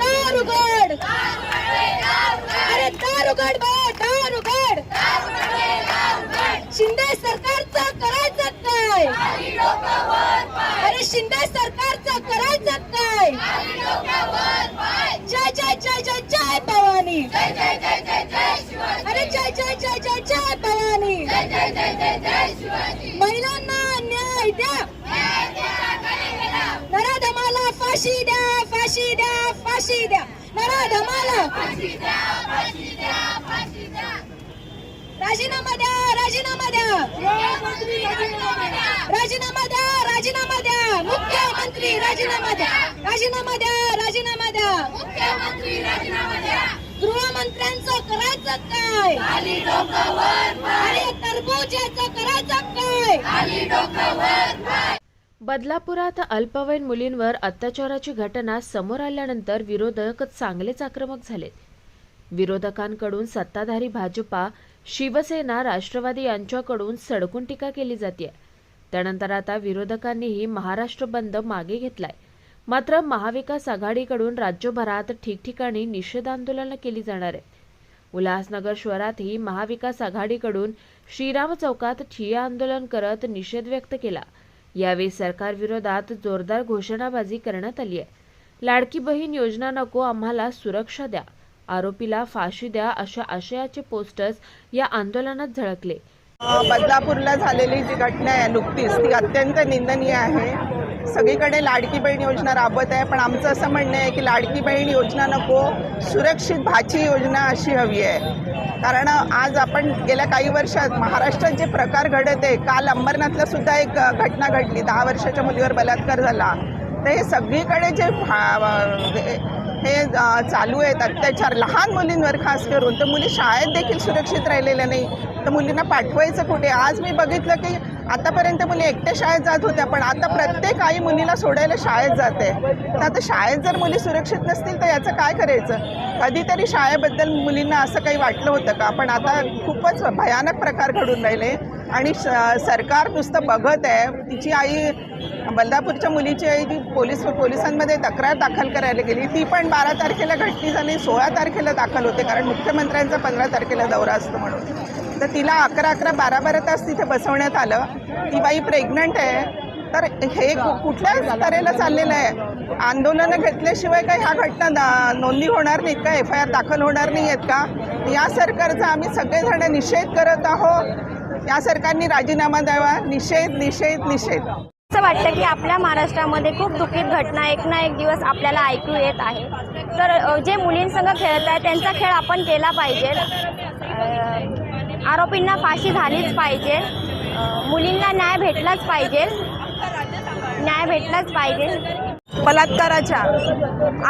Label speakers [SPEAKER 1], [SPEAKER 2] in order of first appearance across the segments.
[SPEAKER 1] दारुगड अरे दारुगड बंद दारुगड शिंदे सरकारचं करायचं काय? अरे शिंदे सरकारचं करायचं काय? जय जय जय जय जय भवानी. अरे जय जय जय जय जय भवानी. महिलांना न्याय द्या. फाशी द्या फाशी द्या फाशी द्या नराधमाला राजीनामा द्या राजीनामा द्या राजीनामा द्या राजीनामा द्या मुख्यमंत्री राजीनामा द्या राजीनामा द्या राजीनामा द्या गृहमंत्र्यांचं करायचं काय अरे टरबुजाचं करायचं काय
[SPEAKER 2] बदलापुरात अल्पवयीन मुलींवर अत्याचाराची घटना समोर आल्यानंतर विरोधक चांगलेच आक्रमक झालेत. विरोधकांकडून सत्ताधारी भाजपा शिवसेना राष्ट्रवादी यांच्याकडून सडकून टीका केली जाते त्यानंतर आता विरोधकांनीही महाराष्ट्र बंद मागे घेतलाय. मात्र महाविकास आघाडीकडून राज्यभरात ठिकठिकाणी निषेध आंदोलनं केली जाणार आहेत. उल्हासनगर शहरातही महाविकास आघाडीकडून श्रीराम चौकात ठिय्या आंदोलन करत निषेध व्यक्त केला. यावेळी सरकारविरोधात जोरदार घोषणाबाजी करण्यात आली आहे. लाडकी बहीण योजना नको आम्हाला सुरक्षा द्या. आरोपीला फाशी द्या अशा आशयाचे पोस्टर्स या आंदोलनात झळकले.
[SPEAKER 3] बदलापूरला झालेली जी घटना आहे नुकतीच ती अत्यंत निंदनीय आहे. सगळीकडे लाडकी बहीण योजना राबवत आहे. पण आमचं असं म्हणणं आहे की लाडकी बहीण योजना नको सुरक्षित भाची योजना अशी हवी आहे. कारण आज आपण गेल्या काही वर्षात महाराष्ट्रात जे प्रकार घडत आहे काल अंबरनाथला सुद्धा एक घटना घडली. दहा वर्षाच्या मुलीवर बलात्कार झाला. तर हे सगळीकडे जे भा- हे चालू आहेत अत्याचार लहान मुलींवर खास करून तर मुली शाळेत देखील सुरक्षित राहिलेल्या नाही. तर मुलींना पाठवायचं कुठे? आज मी बघितलं की आतापर्यंत मुली एकट्या शाळेत जात होत्या पण आता प्रत्येक आई मुलीला सोडायला शाळेत जाते. तर आता शाळेत जर मुली सुरक्षित नसतील तर याचं काय करायचं? कधीतरी शाळेबद्दल मुलींना असं काही वाटलं होतं का? पण आता खूपच भयानक प्रकार घडून राहिले. आणि सरकार नुसतं बघत आहे. तिची आई बल्लापूरच्या मुलीची आई ती पोलीस पोलिसांमध्ये तक्रार दाखल करायला गेली. ती पण बारा तारखेला घटली झाली सोळा तारखेला दाखल होते कारण मुख्यमंत्र्यांचा पंधरा तारखेला दौरा असतो म्हणून. तर तिला अकरा अकरा बारा बारा तास तिथे बसवण्यात आलं. ती बाई प्रेग्नंट आहे. तर हे कु- कुठल्या तऱ्हेला चाललेलं आहे? आंदोलनं घेतल्याशिवाय काही ह्या घटना दा- नोंदी होणार नाहीत का? एफ आय आर दाखल होणार नाही आहेत का? या सरकारचा आम्ही सगळेजण निषेध करत आहोत. या सरकारने राजीनामा द्यावा. निषेध निषेध निषेध.
[SPEAKER 4] असं वाटतं की आपल्या महाराष्ट्रामध्ये खूप दुःखित घटना एक ना एक दिवस आपल्याला ऐकू येत आहे. तर जे मुलींसंग खेळत आहे त्यांचा खेळ आपण केला पाहिजे. आरोपींना फाशी झालीच पाहिजे. मुलींना न्याय भेटलाच पाहिजे. न्याय भेटलाच पाहिजे.
[SPEAKER 5] बलात्काराच्या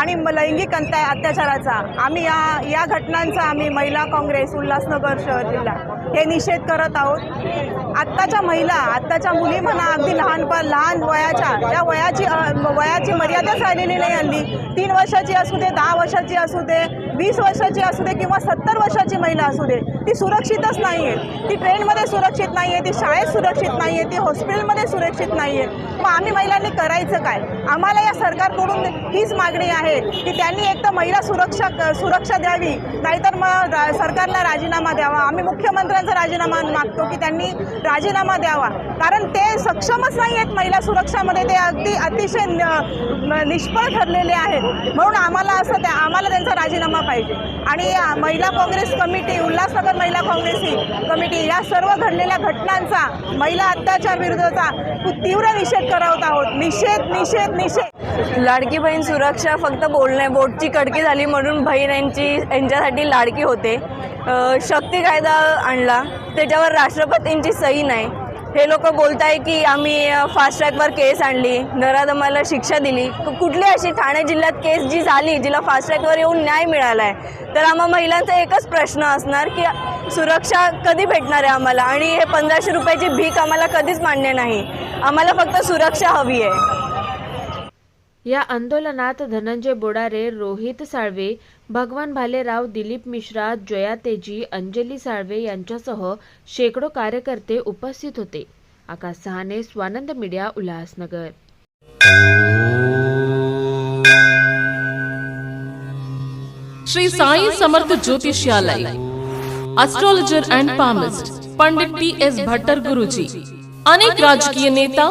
[SPEAKER 5] आणि म- लैंगिक अत्याचाराचा आम्ही या या घटनांचा आम्ही महिला काँग्रेस उल्हासनगर शहर जिल्हा हे निषेध करत आहोत. आत्ताच्या महिला आत्ताच्या मुली म्हणा अगदी लहानपण लहान वयाच्या त्या वयाची वयाची मर्यादाच राहिलेली नाही हल्ली. तीन वर्षाची असू दे दहा वर्षाची असू दे वीस वर्षाची असू दे किंवा सत्तर वर्षाची महिला असू दे ती सुरक्षितच नाही आहे ती ट्रेनमध्ये सुरक्षित नाही आहे ती शाळेत सुरक्षित नाही आहे ती हॉस्पिटलमध्ये सुरक्षित नाही आहे मग आम्ही महिलांनी करायचं काय? आम्हाला या सरकारकडून हीच मागणी आहे की त्यांनी एक तर महिला सुरक्षा सुरक्षा द्यावी नाहीतर मग सरकारला राजीनामा द्यावा. आम्ही मुख्यमंत्र्यांचा राजीनामा मागतो की त्यांनी राजीनामा द्यावा. कारण ते सक्षमच नाही आहेत महिला सुरक्षामध्ये. ते अगदी अतिशय न- निष्फळ ठरलेले आहेत. म्हणून आम्हाला असं त्या आम्हाला त्यांचा राजीनामा पाहिजे. आणि या महिला काँग्रेस कमिटी उल्हासनगर महिला काँग्रेस ही कमिटी या सर्व घडलेल्या घटनांचा महिला अत्याचार विरुद्धचा तीव्र निषेध करत आहोत. निषेध निषेध निषेध.
[SPEAKER 6] लाडकी बहीण सुरक्षा फक्त बोलणे बोटची कडकी झाली म्हणून बहीण यांची यांच्यासाठी लाडकी होते. शक्ती कायदा आणला. त्याच्यावर राष्ट्रपतींची सही नाही. हे लोक बोलत आहे की आम्ही फास्ट ट्रॅकवर केस आणली. नराधमाला शिक्षा दिली. कुठली अशी ठाणे जिल्ह्यात केस जी झाली जिला फास्ट ट्रॅकवर येऊन न्याय मिळाला आहे तर आम्हा महिलांचा एकच प्रश्न असणार की सुरक्षा कधी भेटणार आहे आम्हाला? आणि हे पंधराशे रुपयाची भीक आम्हाला कधीच मान्य नाही. आम्हाला फक्त सुरक्षा हवी आहे.
[SPEAKER 2] या आंदोलनात धनंजय बोडारे रोहित साळवे भगवान भालेराव दिलीप मिश्रा जया तेजी अंजली साळवे यांच्यासह शेकडो कार्यकर्ते उपस्थित होते. Akash Sahane Swanand media Ulhasnagar.
[SPEAKER 7] Shri Sai Samarth Jyotishalaya astrologer and palmist Pandit T S Bhattar Guruji अनेक राजकीय नेता